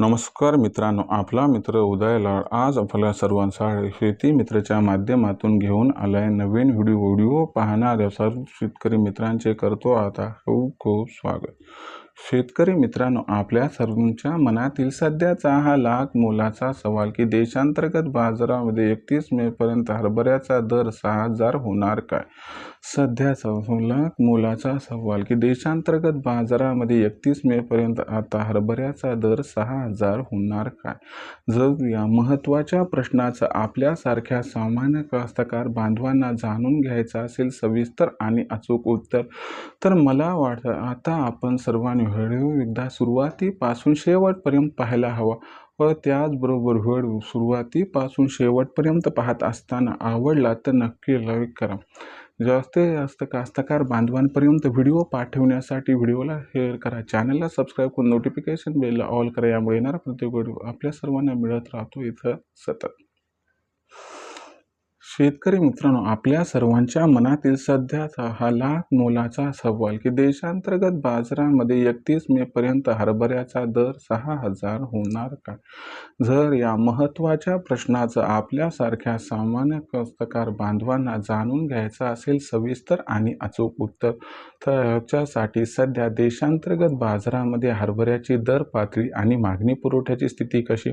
नमस्कार मित्रांनो आपला मित्र उदय लाड आज आपल्या सर्वांसाठी शेती मित्रच्या माध्यमातून घेऊन आलाय नवीन व्हिडिओ. व्हिडिओ पाहणाऱ्या सर्व शेतकरी मित्रांचे करतो आता खूप खूप स्वागत. शेतकरी मित्रांनो आपल्या सर्वांच्या मनातील सध्याचा हा लाख मोलाचा सवाल की देशांतर्गत बाजारामध्ये एकतीस मेपर्यंत हरभऱ्याचा दर सहा हजार होणार काय? सध्या लाख मोलाचा सवाल की देशांतर्गत बाजारामध्ये एकतीस मेपर्यंत आता हरभऱ्याचा दर सहा हजार होणार काय? जर या महत्त्वाच्या प्रश्नाचं आपल्यासारख्या सामान्य कास्तकार बांधवांना जाणून घ्यायचं असेल सविस्तर आणि अचूक उत्तर तर मला वाटतं आता आपण सर्वांनी व्हिडिओ एकदा सुरुवातीपासून शेवटपर्यंत पाहायला हवा व त्याचबरोबर व्हिडिओ सुरुवातीपासून शेवटपर्यंत पाहत असताना आवडला तर नक्की लाईक करा जास्तीत जास्त कास्तकार बांधवांपर्यंत व्हिडिओ पाठवण्यासाठी व्हिडिओला शेअर करा चॅनलला सबस्क्राईब करून नोटिफिकेशन बेलला ऑल करा यामुळे येणारा प्रत्येक व्हिडिओ आपल्या सर्वांना मिळत राहतो इथं सतत शेतकरी मित्रांनो आपल्या सर्वांच्या मनातील सध्याचा हा लाख मोलाचा सवाल की देशांतर्गत बाजारामध्ये एकतीस मेपर्यंत हरभऱ्याचा दर सहा हजार होणार का? जर या महत्त्वाच्या प्रश्नाचं आपल्यासारख्या सामान्य कष्टकार बांधवांना जाणून घ्यायचं असेल सविस्तर आणि अचूक उत्तर तर ह्याच्यासाठी सध्या देशांतर्गत बाजारामध्ये हरभऱ्याची दर पातळी आणि मागणी पुरवठ्याची स्थिती कशी?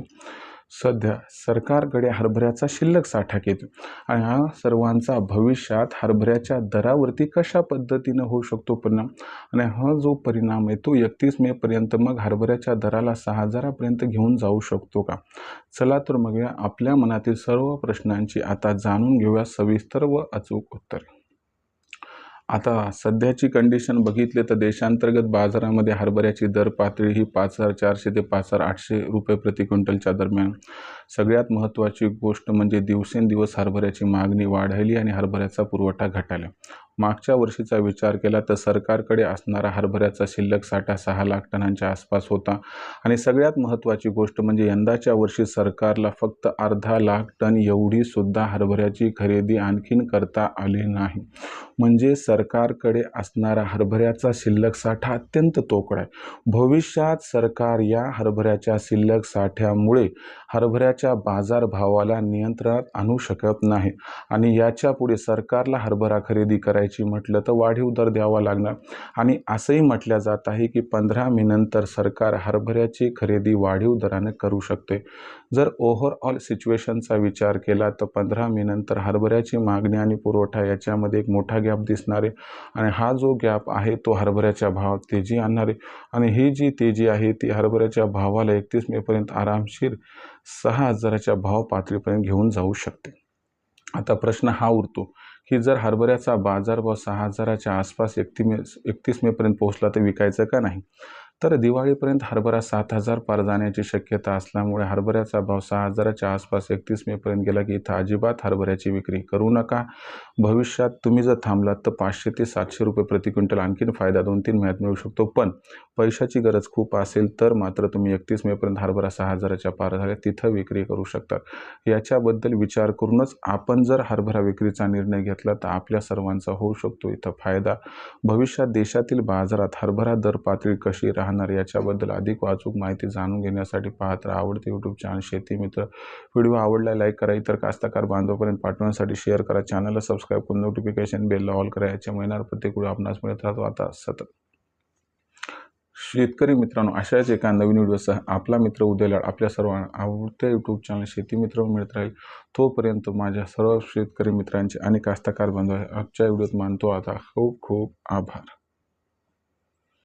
सध्या सरकारकडे हरभऱ्याचा शिल्लक साठा घेतो आणि हा सर्वांचा भविष्यात हरभऱ्याच्या दरावरती कशा पद्धतीनं होऊ शकतो परिणाम? आणि हा जो परिणाम आहे तो एकतीस मेपर्यंत मग हरभऱ्याच्या दराला सहा हजारापर्यंत घेऊन जाऊ शकतो का? चला तर मग या आपल्या मनातील सर्व प्रश्नांची आता जाणून घेऊया सविस्तर व अचूक उत्तर. आता सध्याची कंडिशन बघितली तर देशांतर्गत बाजारामध्ये हरभऱ्याची दर पातळी ही पाच हजार चारशे ते पाच हजार आठशे रुपये प्रति क्विंटलच्या दरम्यान. सगळ्यात महत्त्वाची गोष्ट म्हणजे दिवसेंदिवस हरभऱ्याची मागणी वाढली आणि हरभऱ्याचा पुरवठा घटाला. मागच्या वर्षीचा विचार केला तर सरकारकडे असणारा हरभऱ्याचा शिल्लक साठा सहा लाख टनांच्या आसपास होता. आणि सगळ्यात महत्त्वाची गोष्ट म्हणजे यंदाच्या वर्षी सरकारला फक्त अर्धा लाख टन एवढी सुद्धा हरभऱ्याची खरेदी आणखीन करता आली नाही. म्हणजे सरकारकडे असणारा हरभऱ्याचा शिल्लक साठा अत्यंत तोकडा आहे. भविष्यात सरकार या हरभऱ्याच्या शिल्लक साठ्यामुळे हरभऱ्याच्या बाजारभावाला नियंत्रणात आणू शकत नाही. आणि याच्यापुढे सरकारला हरभरा खरेदी करायची म्हटलं तर वाढीव दर द्यावा लागणार. आणि असंही म्हटलं जात आहे की पंधरा मेनंतर सरकार हरभऱ्याची खरेदी वाढीव दराने करू शकते. जर ओव्हरऑल सिच्युएशनचा विचार केला तर पंधरा मेनंतर हरभऱ्याची मागणी आणि पुरवठा याच्यामध्ये एक मोठा गॅप दिसणार आहे. आणि हा जो गॅप आहे तो हरभऱ्याच्या भावात तेजी आणणार आहे. आणि ही जी तेजी आहे ती हरभऱ्याच्या भावाला एकतीस मेपर्यंत आरामशीर सहा हजाराच्या भाव पातळीपर्यंत घेऊन जाऊ शकते. आता प्रश्न हा उरतो की जर हरभऱ्याचा बाजार व सहा हजाराच्या आसपास एकती मे एकतीस मेपर्यंत पोहोचला तर विकायचं का नाही? तर दिवाळीपर्यंत हरभरा सात हजार पार जाण्याची शक्यता असल्यामुळे हरभऱ्याचा भाव सहा हजाराच्या आसपास एकतीस मेपर्यंत गेला की इथं अजिबात हरभऱ्याची विक्री करू नका. भविष्यात तुम्ही जर थांबलात तर पाचशे ते सातशे रुपये प्रति क्विंटल आणखीन फायदा दोन तीन महिन्यात मिळू शकतो. पण पैशाची गरज खूप असेल तर मात्र तुम्ही एकतीस मेपर्यंत हरभरा सहा हजाराच्या पार झाल्या तिथं विक्री करू शकता. याच्याबद्दल विचार करूनच आपण जर हरभरा विक्रीचा निर्णय घेतला तर आपल्या सर्वांचा होऊ शकतो इथं फायदा. भविष्यात देशातील बाजारात हरभरा दर पातळी कशी राहणार. याच्याबद्दल अधिक वाचूक माहिती जाणून घेण्यासाठी पाहत राहा. आवडते यूट्यूब चॅनल शेती मित्र व्हिडिओ आवडला लाईक करा. इतर कास्तकार बांधवापर्यंत पाठवण्यासाठी शेअर करा. चॅनलला सबस्क्राईब करून नोटिफिकेशन बेलला ऑल करा. याच्या महिन्यावर प्रत्येक व्हिडिओ आपणास मिळत राहतो. आता सतत शेतकरी मित्रांनो अशाच एका नवीन व्हिडिओसह आपला मित्र उदयलाड आपल्या सर्वांना आवडत्या यूट्यूब चॅनल शेती मित्र मिळत राहील. तोपर्यंत माझ्या सर्व शेतकरी मित्रांचे आणि कास्तकार बांधव आजच्या व्हिडिओत मानतो. आता खूप खूप आभार.